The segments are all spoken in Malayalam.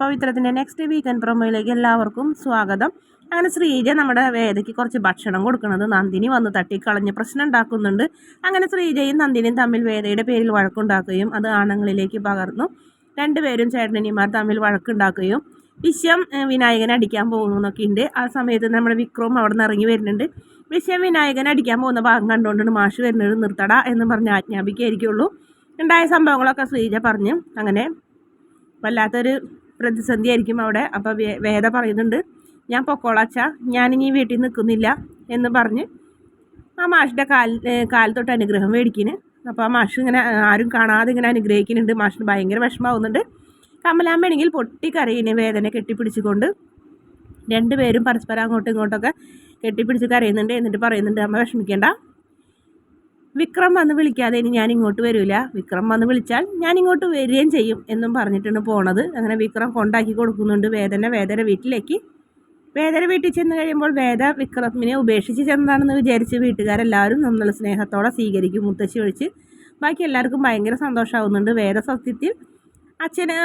പവിത്രത്തിന്റെ നെക്സ്റ്റ് വീക്കെൻഡ് പ്രൊമോയിലേക്ക് എല്ലാവർക്കും സ്വാഗതം. അങ്ങനെ ശ്രീജ നമ്മുടെ വേദയ്ക്ക് കുറച്ച് ഭക്ഷണം കൊടുക്കുന്നത് നന്ദിനി വന്ന് തട്ടിക്കളഞ്ഞ് പ്രശ്നം ഉണ്ടാക്കുന്നുണ്ട് അങ്ങനെ ശ്രീജയും നന്ദിനിയും തമ്മിൽ വേദയുടെ പേരിൽ വഴക്കുണ്ടാക്കുകയും അത് ആണുങ്ങളിലേക്ക് പകർന്നു. രണ്ടുപേരും ചേട്ടനിമാർ തമ്മിൽ വഴക്കുണ്ടാക്കുകയും വിശ്വം വിനായകനെ അടിക്കാൻ പോകുന്നു എന്നൊക്കെ ഉണ്ട്. ആ സമയത്ത് നമ്മുടെ വിക്രവും അവിടെ നിന്ന് ഇറങ്ങി വരുന്നുണ്ട്. വിശ്വം വിനായകനെ അടിക്കാൻ പോകുന്ന ഭാഗം കണ്ടുകൊണ്ടാണ് മാഷ് വരുന്നത്. നിർത്തട എന്ന് പറഞ്ഞ് ആജ്ഞാപിക്കായിരിക്കുള്ളൂ ഉണ്ടായ സംഭവങ്ങളൊക്കെ ശ്രീജ പറഞ്ഞു. അങ്ങനെ വല്ലാത്തൊരു പ്രതിസന്ധി ആയിരിക്കും അവിടെ. അപ്പോൾ വേദ പറയുന്നുണ്ട് ഞാൻ പൊക്കോളാച്ച ഞാനിനി വീട്ടിൽ നിൽക്കുന്നില്ല എന്ന് പറഞ്ഞ് ആ മാഷിന്റെ കാൽ കാലത്തൊട്ട് അനുഗ്രഹം മേടിക്കിന്. അപ്പോൾ ആ മാഷ് ഇങ്ങനെ ആരും കാണാതെ ഇങ്ങനെ അനുഗ്രഹിക്കുന്നുണ്ട് മാഷിന് ഭയങ്കര വിഷമാവുന്നുണ്ട്. കമലാമ്മയാണെങ്കിൽ പൊട്ടിക്കരയിന് വേദന കെട്ടിപ്പിടിച്ചുകൊണ്ട് രണ്ടുപേരും പരസ്പരം അങ്ങോട്ടും ഇങ്ങോട്ടൊക്കെ കെട്ടിപ്പിടിച്ച് കരയുന്നുണ്ട് എന്നിട്ട് പറയുന്നുണ്ട് അമ്മ വിഷമിക്കേണ്ട. വിക്രം വന്ന് വിളിക്കാതെ ഇനി ഞാൻ ഇങ്ങോട്ട് വരില്ല വിക്രം വന്ന് വിളിച്ചാൽ ഞാൻ ഇങ്ങോട്ട് വരികയും ചെയ്യും എന്നും പറഞ്ഞിട്ടാണ് പോണത്. അങ്ങനെ വിക്രം കൊണ്ടാക്കി കൊടുക്കുന്നുണ്ട് വേദന വേദന വീട്ടിലേക്ക്. വേദന വീട്ടിൽ ചെന്ന് കഴിയുമ്പോൾ വേദ വിക്രമിനെ ഉപേക്ഷിച്ച് ചെന്നതാണെന്ന് വിചാരിച്ച് വീട്ടുകാരെല്ലാവരും നമ്മൾ സ്നേഹത്തോടെ സ്വീകരിക്കും മുത്തശ്ശി ഒഴിച്ച്. ബാക്കി എല്ലാവർക്കും ഭയങ്കര സന്തോഷമാവുന്നുണ്ട്. വേദ സത്യത്തിൽ അച്ഛന്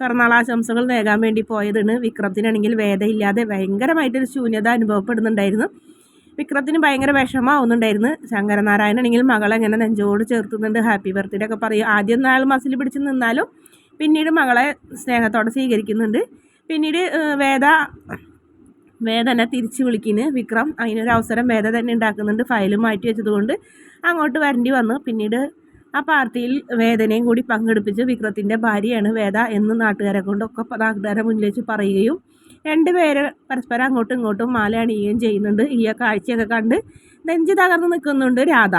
പിറന്നാളാശംസകൾ നേകാൻ വേണ്ടി പോയതാണ്. വിക്രത്തിനാണെങ്കിൽ വേദയില്ലാതെ ഭയങ്കരമായിട്ടൊരു ശൂന്യത അനുഭവപ്പെടുന്നുണ്ടായിരുന്നു. വിക്രത്തിന് ഭയങ്കര വിഷമാവുന്നുണ്ടായിരുന്നു. ശങ്കരനാരായണനാണെങ്കിൽ മകളെ ഇങ്ങനെ നെഞ്ചോട് ചേർത്തുന്നുണ്ട്. ഹാപ്പി ബർത്ത്ഡേ ഒക്കെ പറയും. ആദ്യം നാൾ മസിൽ പിടിച്ച് നിന്നാലും പിന്നീട് മകളെ സ്നേഹത്തോടെ സ്വീകരിക്കുന്നുണ്ട്. പിന്നീട് വേദ വേദന തിരിച്ചു വിളിക്കുന്നു വിക്രം അതിനൊരു അവസരം വേദ തന്നെ ഉണ്ടാക്കുന്നുണ്ട്. ഫയലും മാറ്റി വെച്ചതുകൊണ്ട് അങ്ങോട്ട് വരേണ്ടി വന്നു. പിന്നീട് ആ പാർട്ടിയിൽ വേദനയും കൂടി പങ്കെടുപ്പിച്ച് വിക്രത്തിന്റെ ഭാര്യയാണ് വേദ എന്ന് നാട്ടുകാരെ കൊണ്ടൊക്കെ നാട്ടുകാരെ മുന്നിൽ വെച്ച് പറയുകയും രണ്ടുപേര് പരസ്പരം അങ്ങോട്ടും ഇങ്ങോട്ടും മാല അണിയുകയും ചെയ്യുന്നുണ്ട്. ഈ കാഴ്ചയൊക്കെ കണ്ട് നെഞ്ച് തകർന്ന് നിൽക്കുന്നുണ്ട് രാധ.